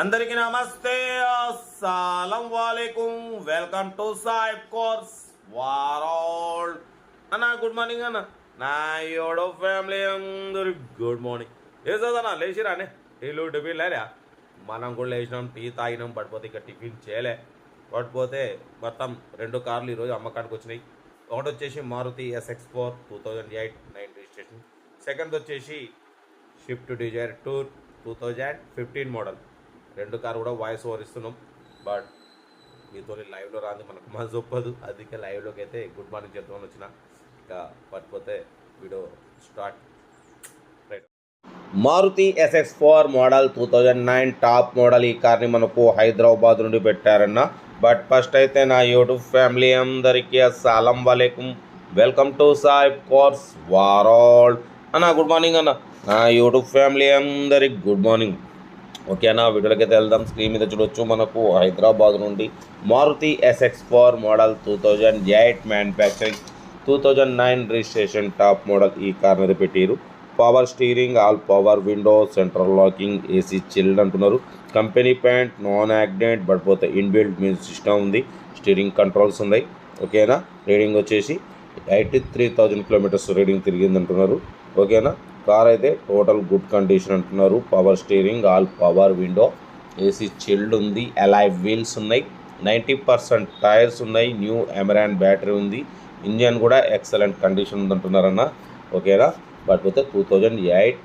అందరికీ నమస్తే. అస్సలం వాలేకుం. Welcome to సాయిబ్ course. వారాల్. అన్న గుడ్ మార్నింగ్ అన్న. నా యోడో ఫ్యామిలీ అందరి గుడ్ మార్నింగ్. ఏ చదన్నా లేచిరా అనే టీలు టిఫిన్ లేరా మనం కూడా లేచినాం టీ తాగినాం పడిపోతే ఇక టిఫిన్ చేయలే. పడిపోతే మొత్తం రెండు కార్లు ఈరోజు అమ్మకానికి వచ్చినాయి. ఒకటి వచ్చేసి Maruti SX four two thousand eight nine registration. Second వచ్చేసి Swift Dzire tour two thousand fifteen model. రెండు కారు కూడా వాయిస్ ఓవర్ ఇస్తున్నాం. బట్ మీతో లైవ్లో రాదు మనకు మన చొప్పదు అందుకే లైవ్లోకి అయితే గుడ్ మార్నింగ్ చెప్తామని వచ్చిన. ఇక పడిపోతే video start right Maruti SX four model two thousand nine top model ఈ కార్ని మనకు హైదరాబాద్ నుండి పెట్టారన్న. బట్ ఫస్ట్ అయితే నా యూట్యూబ్ ఫ్యామిలీ అందరికీ అస్సలం వాలేకుం. వెల్కమ్ టు సాయిబ్ కోర్స్ వారాల్ అన్న గుడ్ మార్నింగ్ అన్న. నా యూట్యూబ్ ఫ్యామిలీ అందరికి గుడ్ మార్నింగ్ ఓకేనా? అన్న అయితే వెళ్దాం. స్క్రీన్ మీద చూడొచ్చు మనకు హైదరాబాద్ నుండి Maruti SX four model two thousand eight manufacturing two thousand nine registration top model ఈ కార్ మీద పెట్టారు. Power steering all power window central locking AC chilled అంటున్నారు. Company paint non accident but పోతే ఇన్బిల్ట్ మ్యూజిక్ సిస్టమ్ ఉంది. Steering controls ఉన్నాయి. ఓకేనా? Reading వచ్చేసి eighty three thousand kilometres reading తిరిగింది అంటున్నారు ఓకేనా? కార్ అయితే టోటల్ గుడ్ కండిషన్ అంటున్నారు. Power steering all power window AC chilled ఉంది అలాయ్ వీల్స్ ఉన్నాయి నైంటీ పర్సెంట్ టైర్స్ ఉన్నాయి న్యూ ఎమరాన్ బ్యాటరీ ఉంది. ఇంజన్ కూడా ఎక్సలెంట్ కండిషన్ ఉంది అంటున్నారన్న ఓకేనా? బట్ పోతే two thousand eight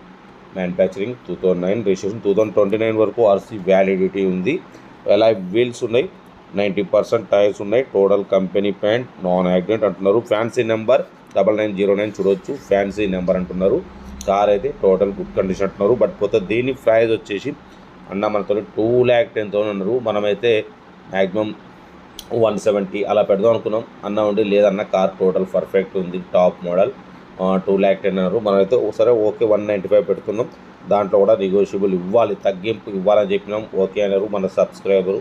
manufacturing two thousand nine registration two thousand twenty nine వరకు ఆర్సీ వ్యాలిడిటీ ఉంది. అలాయ్ వీల్స్ ఉన్నాయి నైంటీ పర్సెంట్ టైర్స్ ఉన్నాయి total company paint non accident అంటున్నారు. Fancy number double nine zero nine చూడవచ్చు fancy number అంటున్నారు. Car అయితే total good condition అంటున్నారు. But పోతే దీని ప్రైజ్ వచ్చేసి అన్న మనతో టూ ల్యాక్ టెన్ థౌసండ్ అన్నారు. మనమైతే మ్యాక్సిమం వన్ సెవెంటీ అలా పెడదాం అనుకున్నాం. అన్న ఉండి లేదన్న కార్ టోటల్ పర్ఫెక్ట్ ఉంది top model. Two lakh ten అన్నారు. మనమైతే ఒకసారి ఓకే వన్ నైంటీ ఫైవ్ పెడుతున్నాం. దాంట్లో కూడా నెగోషియబుల్ ఇవ్వాలి తగ్గింపు ఇవ్వాలని చెప్పినాం. ఓకే అన్నారు మన సబ్స్క్రైబరు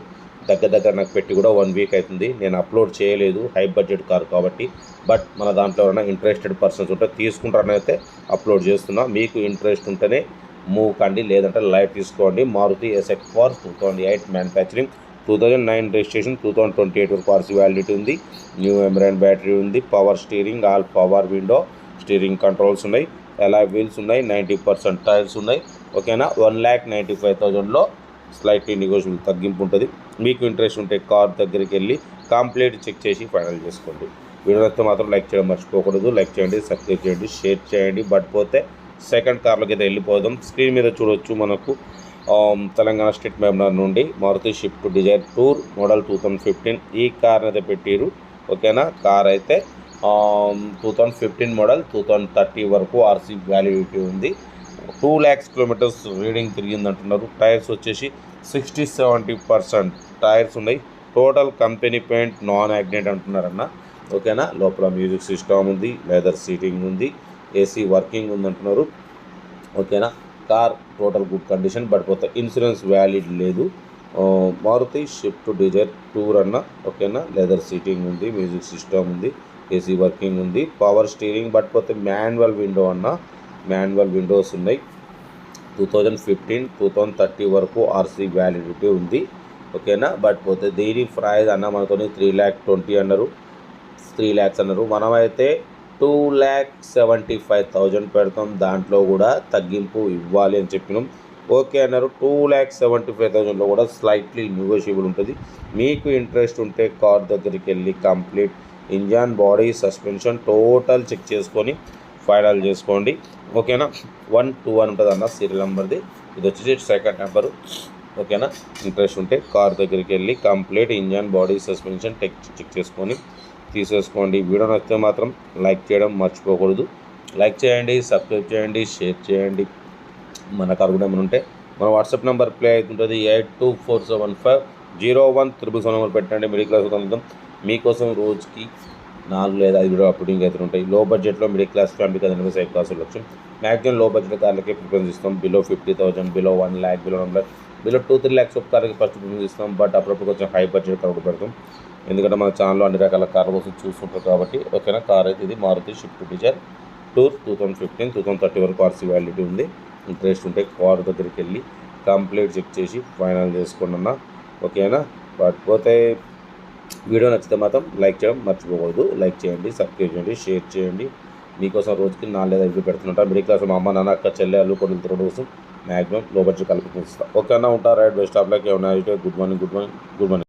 దగ్గర దగ్గర నాకు పెట్టి కూడా వన్ వీక్ అవుతుంది. నేను అప్లోడ్ చేయలేదు హై బడ్జెట్ కారు కాబట్టి. బట్ మన దాంట్లో ఎవరైనా ఇంట్రెస్టెడ్ పర్సన్స్ ఉంటే తీసుకుంటారని అయితే అప్లోడ్ చేస్తున్నా. మీకు ఇంట్రెస్ట్ ఉంటేనే మూవ్ కండి లేదంటే లైట్ తీసుకోండి. Maruti SX four two thousand eight manufacturing two thousand nine registration two thousand twenty eight వరకు ఆర్సీ వ్యాలిడిటీ ఉంది. న్యూ ఎమరాన్ బ్యాటరీ ఉంది. Power steering all power window steering controls ఉన్నాయి. ఎలా వీల్స్ ఉన్నాయి. నైంటీ పర్సెంట్ టైర్స్ ఉన్నాయి. ఓకేనా one lakh ninety five థౌజండ్లో slightly negotiable తగ్గింపు ఉంటుంది. మీకు ఇంట్రెస్ట్ ఉంటే కార్ దగ్గరికి వెళ్ళి కంప్లీట్ చెక్ చేసి ఫైనల్ చేసుకోండి. వీడియో మాత్రం లైక్ చేయడం మర్చిపోకూడదు. లైక్ చేయండి సబ్స్క్రైబ్ చేయండి షేర్ చేయండి. బట్ పోతే సెకండ్ కార్లోకి అయితే వెళ్ళిపోదాం. స్క్రీన్ మీద చూడొచ్చు మనకు um, తెలంగాణ స్టేట్ మెంబర్ నుండి Maruti Swift Dzire tour model two thousand fifteen ఈ కార్ అయితే పెట్టిరు. ఓకేనా కార్ అయితే two thousand fifteen model two thousand thirty వరకు ఆర్సీ వ్యాలిడిటీ ఉంది. టూ ల్యాక్స్ కిలోమీటర్స్ రీడింగ్ తిరిగింది అంటున్నారు టైర్స్ వచ్చేసి సిక్స్టీ సెవెంటీ పర్సెంట్ టైర్స్ ఉన్నాయి. Total company paint non accident అంటున్నారన్న. ఓకేనా? లోపల మ్యూజిక్ సిస్టమ్ ఉంది లెదర్ సీటింగ్ ఉంది ఏసీ వర్కింగ్ ఉంది అంటున్నారు. ఓకేనా? Car total good condition but insurance valid లేదు. మారుతి షిఫ్ట్ డిజైర్ టూర్ అన్న. ఓకేనా? లెదర్ సీటింగ్ ఉంది మ్యూజిక్ సిస్టమ్ ఉంది ఏసీ వర్కింగ్ ఉంది పవర్ స్టీరింగ్ బట్ పోతే మాన్యువల్ విండో అన్న. మాన్యువల్ విండోస్ ఉన్నాయి. Two thousand fifteen two thousand thirty వరకు ఆర్సీ వ్యాలిడిటీ ఉంది ఓకేనా బట్ పోతే దీని ప్రైస్ అన్న మనతో త్రీ ల్యాక్ ట్వంటీ అన్నారు. త్రీ ల్యాక్స్ అన్నారు. మనమైతే two lakh seventy five thousand పెడతాం. దాంట్లో కూడా తగ్గింపు ఇవ్వాలి అని చెప్పినాం. ఓకే అన్నారు. టూ ల్యాక్ సెవెంటీ ఫైవ్ థౌజండ్లో కూడా స్లైట్లీ నెగోషియబుల్ ఉంటుంది. మీకు ఇంట్రెస్ట్ ఉంటే కార్ దగ్గరికి వెళ్ళి complete engine body suspension total check చేసుకొని ఫైనల్ చేసుకోండి. ఓకేనా? వన్ టూ వన్ ఉంటుంది అన్న సీరియల్ నెంబర్ది ఇది వచ్చేసి సెకండ్ నెంబరు ఓకేనా? ఇంట్రెస్ట్ ఉంటే కార్ దగ్గరికి వెళ్ళి complete engine body suspension tech check చేసుకొని తీసేసుకోండి. వీడియో నచ్చితే మాత్రం లైక్ చేయడం మర్చిపోకూడదు. లైక్ చేయండి సబ్స్క్రైబ్ చేయండి షేర్ చేయండి. మన కార్ కూడా ఏమైనా ఉంటే మన వాట్సాప్ నెంబర్ ప్లే అవుతుంటుంది. Eight two four seven five zero one triple seven number పెట్టండి. మిడిల్ క్లాస్ కలుగుతాం మీకోసం రోజుకి నాలుగు లేదా ఐదు అప్పుడు ఇంకా అయితే ఉంటాయి. లో బడ్జెట్లో మిడిల్ క్లాస్ ఫ్యామిలీకి అది సైడ్ క్లాస్ లక్ష్యం మ్యాక్సిమం లో బడ్జెట్ కార్లకి ప్రిఫరెన్స్ ఇస్తాం. Below fifty thousand below one lakh below one lakh below two three lakhs of కార్కి ఫస్ట్ ప్రిఫరెన్స్ ఇస్తాం. బట్ అప్పుడప్పుడు కొంచెం హై బడ్జెట్ కార్ కూడా పెడతాం. ఎందుకంటే మన ఛానల్లో అన్ని రకాల కార్ కోసం చూస్తుంటారు కాబట్టి ఓకేనా? కార్ అయితే ఇది Maruti Swift Dzire tour two thousand fifteen two thousand thirty వరకు ఆర్సీ వ్యాలిడిటీ ఉంది. ఇంట్రెస్ట్ ఉంటే కార్ దగ్గరికి వెళ్ళి కంప్లీట్ చెక్ చేసి ఫైనల్ చేసుకోండి అన్న. ఓకేనా? కాకపోతే వీడియో నచ్చితే మాత్రం లైక్ చేయడం మర్చిపోకూడదు. లైక్ చేయండి సబ్స్క్రైబ్ చేయండి షేర్ చేయండి. మీకోసం రోజుకి నాలుగు లేదా ఐదు పెడుతుంటా మిడిల్ క్లాస్ మా అమ్మ నాన్న అక్క చెల్లె అల్లు కొడుకు తిరగడం కోసం మ్యాక్సిమం లో కలిపి ఓకే అన్న ఉంటారు రైట్ బెస్ట్ ఆఫ్ లైక్. ఏమైనా good morning good morning good morning.